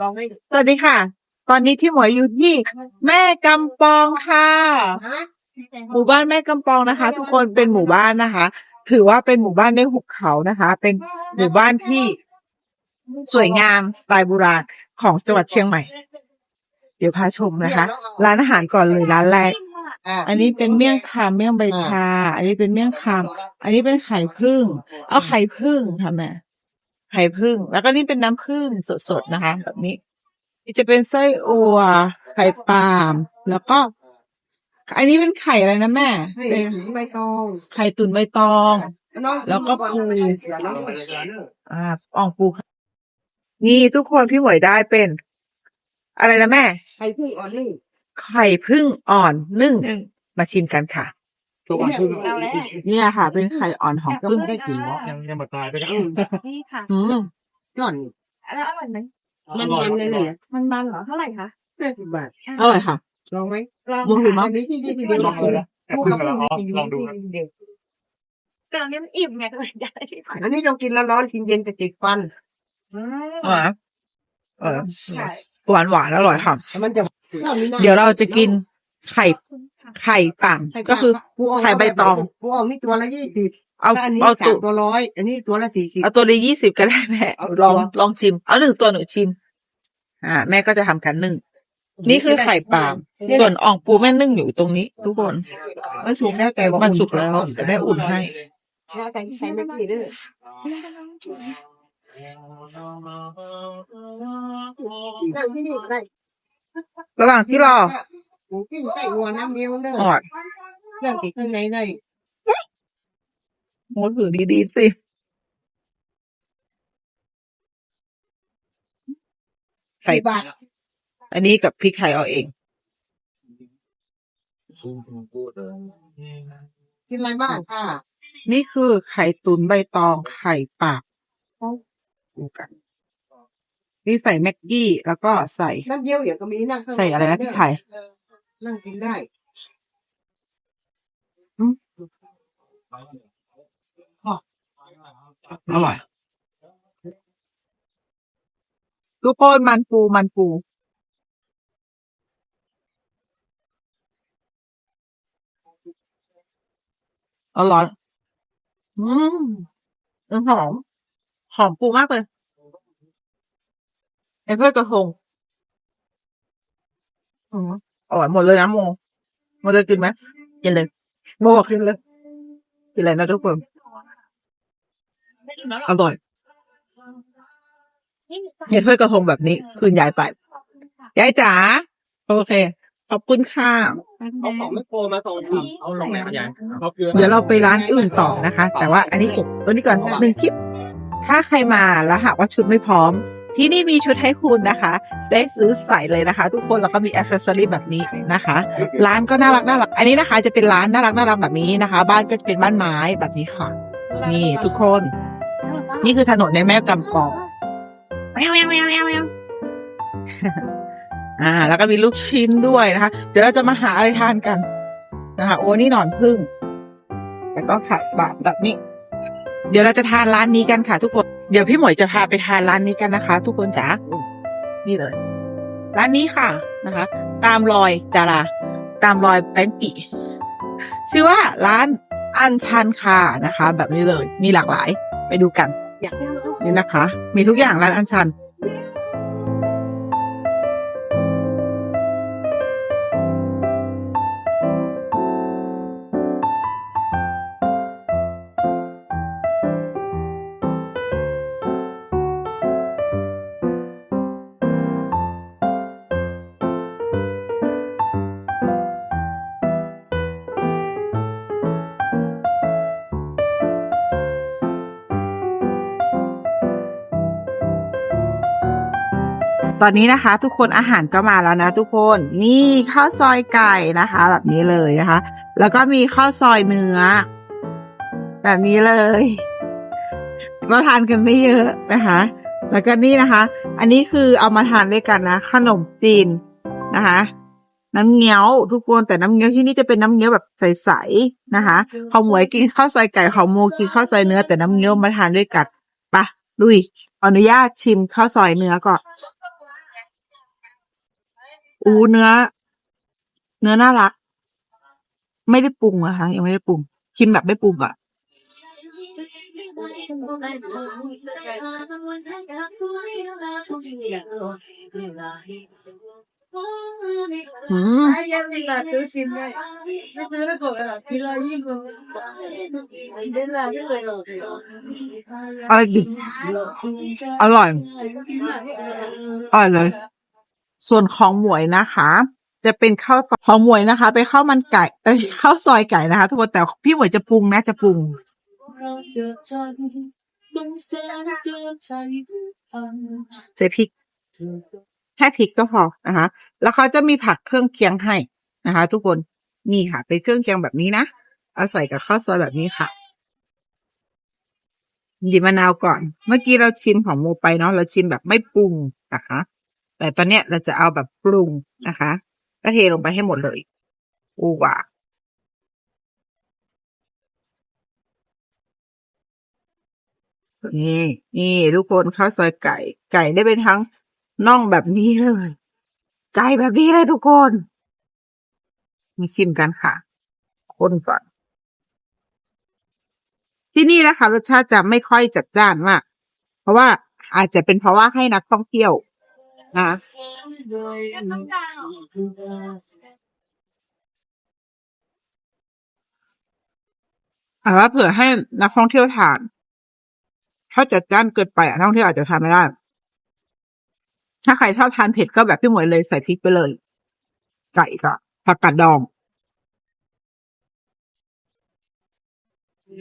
ลองไม่สวัสดีค่ะ ตอนนี้พี่หมวยอยู่ที่แม่กำปองค่ะ หมู่บ้านแม่กำปองนะคะ ทุกคนเป็นหมู่บ้านนะคะ ถือว่าเป็นหมู่บ้านในหุบเขานะคะ เป็นหมู่บ้านที่สวยงามสไตล์โบราณของจังหวัดเชียงใหม่ เดี๋ยวพาชมนะคะ ร้านอาหารก่อนเลยร้านแรก อันนี้เป็นเมี่ยงคำเมี่ยงใบชา อันนี้เป็นเมี่ยงคำอันนี้เป็นไข่พึ่งเอาไข่พึ่งค่ะแม่ ไข่พึ่ง แล้วก็นี่เป็นน้ำพึ่งสดๆนะคะ แบบนี้นี่จะเป็นไส้อัว ไข่ปาล์มแล้วก็ อันนี้เป็นไข่อะไรนะแม่ให้เป็นใบตอง ไข่ตุ๋นใบตอง แล้วก็ปูอ่าอ่องปูค่ะนี่ทุกคนพี่หมวยได้เป็น อะไรนะแม่ ไข่พึ่งอ่อนนึ่งไข่พึ่งอ่อนนึ่งมาชิมกันค่ะ ตัวอ่อนพึ่งเนี่ยค่ะ เป็นไข่อ่อนของก็พึ่งไม่ได้กินเนาะยังยังมาตายไปแล้วนี่ค่ะ อืมก่อนแล้วอร่อยไหมมันมันเลยเนี่ยมันมันเหรอเท่าไหร่คะห้าสิบบาทอร่อยค่ะลองไหมลองลองดูมั้อันนี้ที่ที่เดียวลองดูนะคู่กับพึ่งกินลองดูนะเดียวแต่ตอนนี้มันอิ่มไงก็เลยได้ที่ผ่านอันนี้เรากินแล้วร้อนกินเย็นจะติดฟันหวานเออใช่หวานหวานอร่อยค่ะแล้วมันจะเดี๋ยวเราจะกิน ไข่ไข่ปังก็คือไข่ใบตองปูอ่องนี่ตัวละยี่สิบเอาแล้วอันนี้เอาสาตุมตัวร้อยอันนี้ตัวละสี่สิบเอาตัวละยี่สิบก็ได้แม่เอาตัวลองลองชิม เอาหนึ่งตัวหนูชิม อ่า แม่ก็จะทำกันนึ่งนี่คือไข่ปาล์มส่วนอ่องปูแม่นึ่งอยู่ตรงนี้ ทุกคนมันสุกแล้วแต่ว่ามันสุกแล้วแต่แม่อุ่นให้แล้วแต่ใช้ไม่กี่ด้วยนั่งที่นี่ก็ได้ระหว่างที่รอ หมูปิ้งไส้วัวน้ำเงี้ยวเด้อออดนั่งติดข้างในได้โหถือดีๆสิใส่บาทอันนี้กับพริกไทยเอาเอง กินอะไรบ้างค่ะนี่คือไข่ตุ๋นใบตองไข่ปากดูกัน นี่ใส่แม็กกี้ แล้วก็ใส่ น้ำเยี่ยวเดี๋ยวก็มีนั่งข้างใส่อะไรนะพริกไทย นั่งกินได้อร่อยทุกคนมันปูมันปู อร่อย อืมมันหอม หอมปูมากเลยไอ้เพื่อกระทงอืม อร่อยหมดเลยนะโมโมจะกินไหมกินเลยโมบอกกินเลยกินเลยนะทุกคนอร่อยเนี่ยถ้วยกระทงแบบนี้ คืนยายไปยายจ๋าโอเค ขอบคุณค่ะเอาของไม่โคมาส่งเอาลงไหนมาอย่างเขาเกลือเดี๋ยวเราไปร้านอื่นต่อนะคะ แต่ว่าอันนี้จบตัวนี้ก่อนหนึ่งคลิป ถ้าใครมาแล้วหากว่าชุดไม่พร้อม ที่นี่มีชุดให้คุณนะคะได้ซื้อใส่เลยนะคะ ทุกคนแล้วก็มีอ c เซสซอรี่แบบนี้นะคะ ร้านก็น่ารักน่ารัก อันนี้นะคะจะเป็นร้านน่ารักน่ารักแบบนี้นะคะ บ้านก็จะเป็นบ้านไม้แบบนี้ค่ะ นี่ทุกคน นี่คือถนนในแม่กำปองแมวแมวแมวแมวแมวอ่า แล้วก็มีลูกชิ้นด้วยนะคะ เดี๋ยวเราจะมาหาอะไรทานกันนะคะโอ้นี่หนอนพึ่งแล้วก็ไข่บาแบบนี้ เดี๋ยวเราจะทานร้านนี้กันค่ะทุกคน เดี๋ยวพี่หมวยจะพาไปทานร้านนี้กันนะคะ ทุกคนจ๋านี่เลย ร้านนี้ค่ะนะคะ ตามรอยดาราตามรอยแป้งปีชื่อว่าร้านอันชันค่ะนะคะ แบบนี้เลย มีหลากหลาย ไปดูกันอยากได้ลูกนี่นะคะ มีทุกอย่างร้านอันชัน ตอนนี้นะคะ ทุกคนอาหารก็มาแล้วนะทุกคนนี่ข้าวซอยไก่นะคะ แบบนี้เลยนะคะ แล้วก็มีข้าวซอยเนื้อ แบบนี้เลยมาทานกันไม่เยอะนะคะ แล้วก็นี่นะคะ อันนี้คือเอามาทานด้วยกันนะขนมจีนนะคะ น้ำเงี้ยวทุกคนแต่น้ำเงี้ยวที่นี่จะเป็นน้ำเงี้ยวแบบใสๆนะคะข้าวหมวยกินข้าวซอยไก่ข้าวโมกินข้าวซอยเนื้อแต่น้ำเงี้ยวมาทานด้วยกันปะลุยอนุญาตชิมข้าวซอยเนื้อก่อน อูเนื้อ เนื้อน่ารัก ไม่ได้ปรุงนะคะยังไม่ได้ปรุงชิมแบบไม่ปรุงอะอืมอร่อยอร่อยอร่อยเลย ส่วนของหมวยนะคะ จะเป็นข้าวของหมวยนะคะเป็นข้าวมันไก่เอ้ยข้าวซอยไก่นะคะทุกคนแต่พี่หมวยจะปรุงนะจะปรุงใส่พริกแค่พริกก็พอนะคะแล้วเขาจะมีผักเครื่องเคียงให้นะคะ ทุกคนนี่ค่ะ เป็นเครื่องเคียงแบบนี้นะเอาใส่กับข้าวซอยแบบนี้ค่ะหยิบมะนาวก่อน เมื่อกี้เราชิมของโมไปเนาะเราชิมแบบไม่ปรุงนะคะ แต่ตอนเนี้ยเราจะเอาแบบปรุงนะคะ ก็เทลงไปให้หมดเลยอูว่านี่นี่ทุกคนข้าวซอยไก่ ไก่ได้เป็นทั้งน่องแบบนี้เลย ไก่แบบนี้เลยทุกคนมาชิมกันค่ะ คนก่อน ที่นี่นะคะรสชาติจะไม่ค่อยจัดจ้านมาก เพราะว่าอาจจะเป็นเพราะว่าให้นักท่องเที่ยว นะแต่ว่าเผื่อให้นักท่องเที่ยวทาน ถ้าจัดจ้านเกินไปนักท่องเที่ยวอาจจะทานไม่ได้ ถ้าใครชอบทานเผ็ดก็แบบพี่หมวยเลยใส่พริกไปเลย ไก่ก็ผักกาดดองอื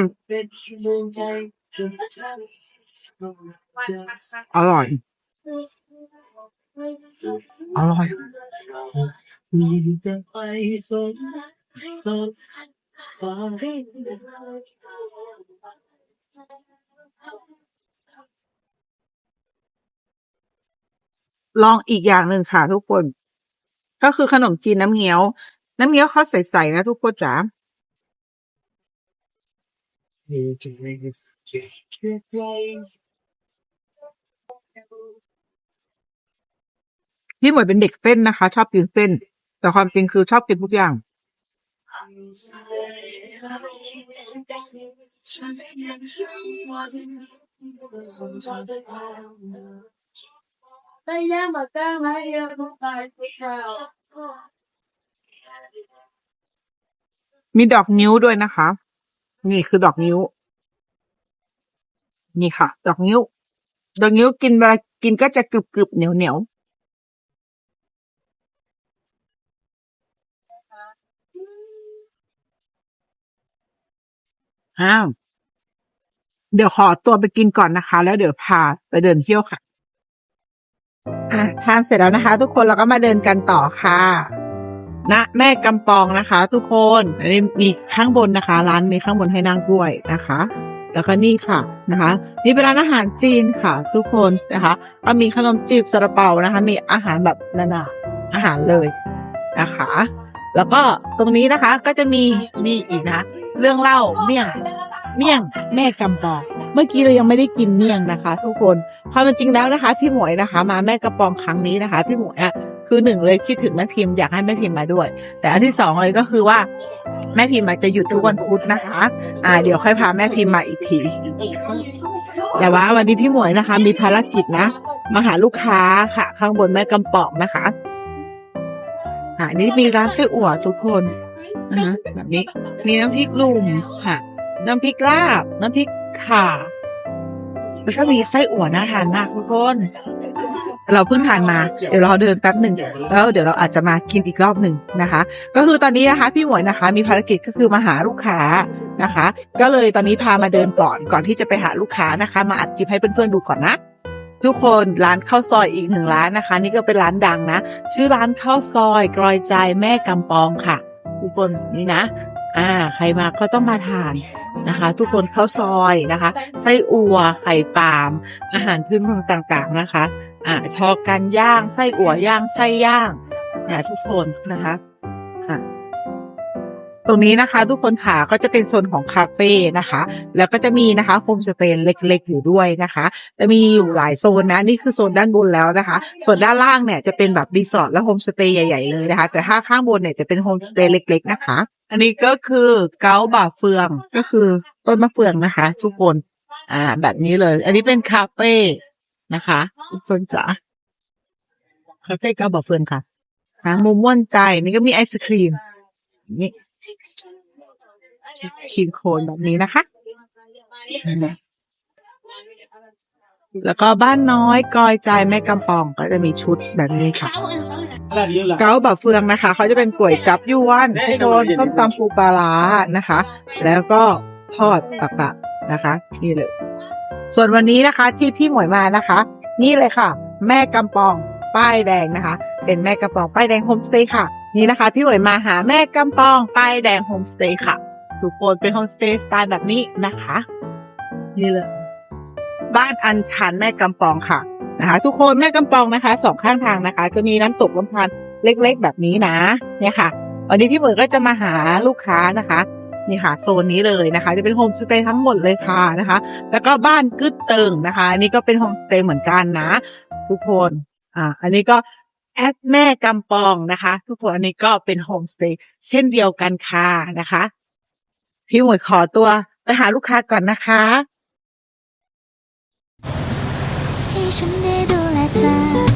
ม อร่อย อร่อย ลองอีกอย่างหนึ่งค่ะทุกคน ก็คือขนมจีนน้ำเงี้ยว น้ำเงี้ยวเขาใสๆนะทุกคนจ๋า พี่หมวยเป็นเด็กเส้นนะคะ ชอบกินเส้น แต่ความจริงคือชอบกินทุกอย่างมีดอกนิ้วด้วยนะคะ นี่คือดอกนิ้ว นี่ค่ะ ดอกนิ้ว ดอกนิ้วกินเวลากินก็จะกรึบกรึบเหนียวเหนียวอ้าวเดี๋ยวขอตัวไปกินก่อนนะคะ แล้วเดี๋ยวพาไปเดินเที่ยวค่ะ อะทานเสร็จแล้วนะคะ ทุกคนเราก็มาเดินกันต่อค่ะ ณแม่กำปองนะคะ ทุกคนอันนี้มีข้างบนนะคะ ร้านมีข้างบนให้นั่งด้วยนะคะ แล้วก็นี่ค่ะนะคะนี่เป็นร้านอาหารจีนค่ะ ทุกคนนะคะก็มีขนมจีบซาลาเปานะคะ มีอาหารแบบนานาอาหารเลยนะคะ แล้วก็ตรงนี้นะคะก็จะมีนี่อีกนะ เรื่องเล่าเมี่ยงเมี่ยงแม่กำปองเมื่อกี้เรายังไม่ได้กินเมี่ยงนะคะ ทุกคนความเป็นจริงแล้วนะคะ พี่หมวยนะคะ มาแม่กำปองครั้งนี้นะคะ พี่หมวยอะ คือหนึ่งเลยคิดถึงแม่พิมพ์อยากให้แม่พิมพ์มาด้วย แต่อันที่สองเลยก็คือว่า แม่พิมพ์อาจจะหยุดทุกวันพุธนะคะ อ่า เดี๋ยวค่อยพาแม่พิมพ์มาอีกที แต่ว่าวันนี้พี่หมวยนะคะ มีภารกิจนะมาหาลูกค้าค่ะ ข้างบนแม่กำปองนะคะอ่านี่มีร้านไส้อั่วทุกคนนะคะแบบนี้มีน้ำพริกลุมค่ะ น้ำพริกลาบ น้ำพริกข่าแล้วก็มีไส้อั่วน่าทานมากทุกคน เราเพิ่งทานมา เดี๋ยวเราเดินแป๊บหนึ่งแล้วเดี๋ยวเราอาจจะมากินอีกรอบหนึ่งนะคะ ก็คือตอนนี้นะคะพี่หมวยนะคะ มีภารกิจก็คือมาหาลูกค้านะคะ ก็เลยตอนนี้พามาเดินก่อนก่อนที่จะไปหาลูกค้านะคะ มาอัดคลิปให้เพื่อนๆดูก่อนนะทุกคนร้านข้าวซอยอีกหนึ่งร้านนะคะ นี่ก็เป็นร้านดังนะ ชื่อร้านข้าวซอยกรอยใจแม่กำปองค่ะ ทุกคนนี่นะ อ่า ใครมาก็ต้องมาทานนะคะ ทุกคนข้าวซอยนะคะ ไส้อัวไข่ปาล์มอาหารพื้นเมืองต่างๆนะคะ อ่าชอกันย่างไส้อั่วย่างไส้ย่างเนี่ยทุกคนนะคะค่ะตรงนี้นะคะ ทุกคนค่ะก็จะเป็นโซนของคาเฟ่นะคะ แล้วก็จะมีนะคะโฮมสเตย์เล็ก ๆ อยู่ด้วยนะคะ จะมีอยู่หลายโซนนะนี่คือโซนด้านบนแล้วนะคะ ส่วนด้านล่างเนี่ยจะเป็นแบบรีสอร์ทและโฮมสเตย์ใหญ่ๆเลยนะคะ แต่ถ้าข้างบนเนี่ยจะเป็นโฮมสเตย์เล็ก ๆ นะคะ อันนี้ก็คือเกาบ่าเฟืองก็คือต้นมะเฟืองนะคะ ทุกคนอ่าแบบนี้เลย อันนี้เป็นคาเฟ่ นะคะทุกคนจ๋าคาเฟ่เกาบ่าเฟืองค่ะหามุมม่วนใจนี่ก็มีไอศครีม นี่ไอศครีมโคนแบบนี้นะคะ แล้วก็บ้านน้อยกอยใจแม่กำปองก็จะมีชุดแบบนี้ค่ะอะไรดีล่ะเกาแบบเฟืองนะคะ เขาจะเป็นก๋วยจับยวนโดนส้มตำปูปลาร้านะคะ แล้วก็ทอดตักๆนะคะ นี่เลย ส่วนวันนี้นะคะที่พี่หมวยมานะคะ นี่เลยค่ะ แม่กำปองป้ายแดงนะคะ เป็นแม่กำปองป้ายแดงโฮมสเตย์ค่ะ นี่นะคะ พี่หมวยมาหาแม่กำปองป้ายแดงโฮมสเตย์ค่ะทุกคนเป็นโฮมสเตย์สไตล์แบบนี้นะคะ นี่เลยบ้านอันชันแม่กำปองค่ะนะคะ ทุกคนแม่กำปองนะคะสองข้างทางนะคะ จะมีน้ำตกลำธารเล็กๆ แบบนี้นะเนี่ยค่ะ วันนี้พี่หมวยก็จะมาหาลูกค้านะคะ นี่ค่ะโซนนี้เลยนะคะ จะเป็นโฮมสเตย์ทั้งหมดเลยค่ะนะคะ แล้วก็บ้านกึดเติงนะคะอันนี้ก็เป็นโฮมสเตย์เหมือนกันนะ ทุกคนอ่าอันนี้ก็แอดแม่กำปองนะคะ ทุกคนอันนี้ก็เป็นโฮมสเตย์เช่นเดียวกันค่ะนะคะ พี่หมวยขอตัวไปหาลูกค้าก่อนนะคะให้ฉันได้ดูแลเธอ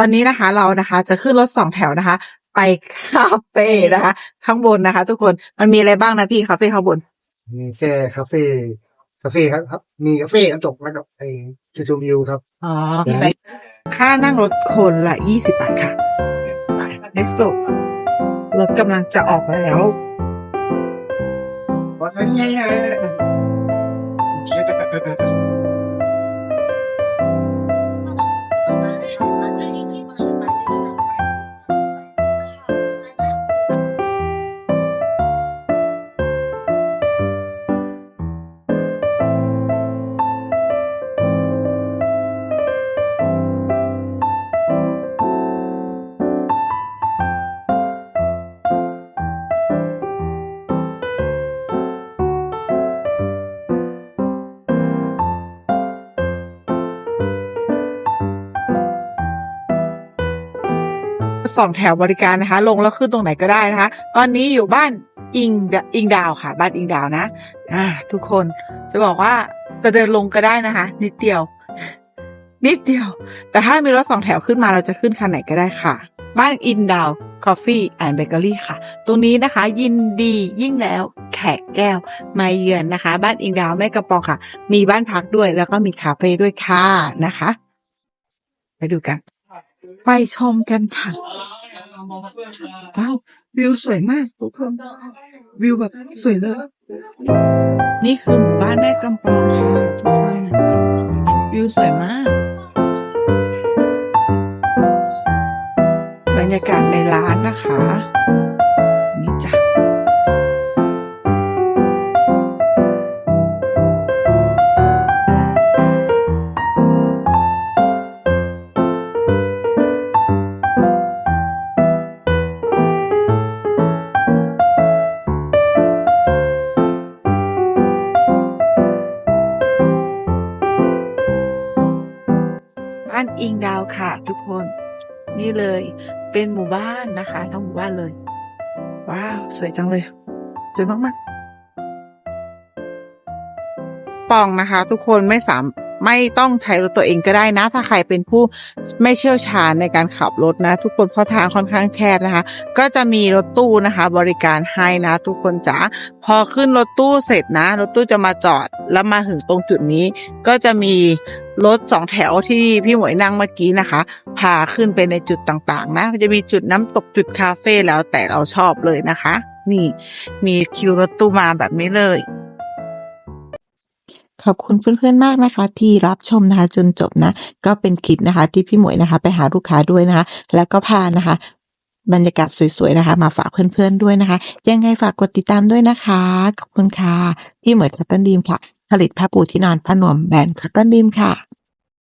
อนนี้นะคะเรานะคะจะขึ้นรถสองแถวนะคะ ไปคาเฟ่นะคะ ข้างบนนะคะ ทุกคนมันมีอะไรบ้างนะพี่คาเฟ่ข้างบน มีแค่คาเฟ่คาเฟ่ครับครับ มีคาเฟ่น้ำตกแล้วกับไอ้จุดชมวิวครับ อ๋อค่านั่งรถคนละยี่สิบบาทค่ะไป let's go รถกำลังจะออกแล้วว่าไงนะ สองแถวบริการนะคะ ลงแล้วขึ้นตรงไหนก็ได้นะคะ ตอนนี้อยู่บ้านอิงอิงดาวค่ะ บ้านอิงดาวนะ อ่า ทุกคนจะบอกว่าจะเดินลงก็ได้นะคะ นิดเดียว นิดเดียว แต่ถ้ามีรถสองแถวขึ้นมาเราจะขึ้นคันไหนก็ได้ค่ะ บ้านอินดาวคอฟฟี่แอนด์เบเกอรี่ค่ะ ตรงนี้นะคะ ยินดียิ่งแล้วแขกแก้วมาเยือนนะคะ บ้านอิงดาวแม่กระปองค่ะ มีบ้านพักด้วยแล้วก็มีคาเฟ่ด้วยค่ะนะคะ ไปดูกัน ไปชมกันค่ะว้าววิวสวยมากทุกคนวิวแบบสวยเลย นี่คือหมู่บ้านแม่กำปองค่ะทุกคนวิวสวยมาก บรรยากาศในร้านนะคะ ทุกคน นี่เลยเป็นหมู่บ้านนะคะทั้งหมู่บ้านเลย ว้าว สวยจังเลย สวยมากๆ ปองนะคะ ทุกคนไม่สามไม่ต้องใช้รถตัวเองก็ได้นะ ถ้าใครเป็นผู้ไม่เชี่ยวชาญในการขับรถนะ ทุกคนเพราะทางค่อนข้างแคบนะคะ ก็จะมีรถตู้นะคะ บริการให้นะ ทุกคนจ๋าพอขึ้นรถตู้เสร็จนะ รถตู้จะมาจอดแล้วมาถึงตรงจุดนี้ ก็จะมี รถสองแถวที่พี่หมวยนั่งเมื่อกี้นะคะ พาขึ้นไปในจุดต่างๆ นะจะมีจุดน้ำตกจุดคาเฟ่แล้วแต่เราชอบเลยนะคะ นี่มีคิวรถตู้มาแบบนี้เลย ขอบคุณเพื่อนๆมากนะคะ ที่รับชมนะคะจนจบนะ ก็เป็นคลิปนะคะ ที่พี่หมวยนะคะ ไปหาลูกค้าด้วยนะคะ แล้วก็พานะคะ บรรยากาศสวยๆนะคะ มาฝากเพื่อนๆด้วยนะคะ ยังไงฝากกดติดตามด้วยนะคะ ขอบคุณค่ะพี่หมวยคัตตันดีมค่ะผลิตผ้าปูที่นอนผ้านวมแบรนด์คัตตันดีมค่ะ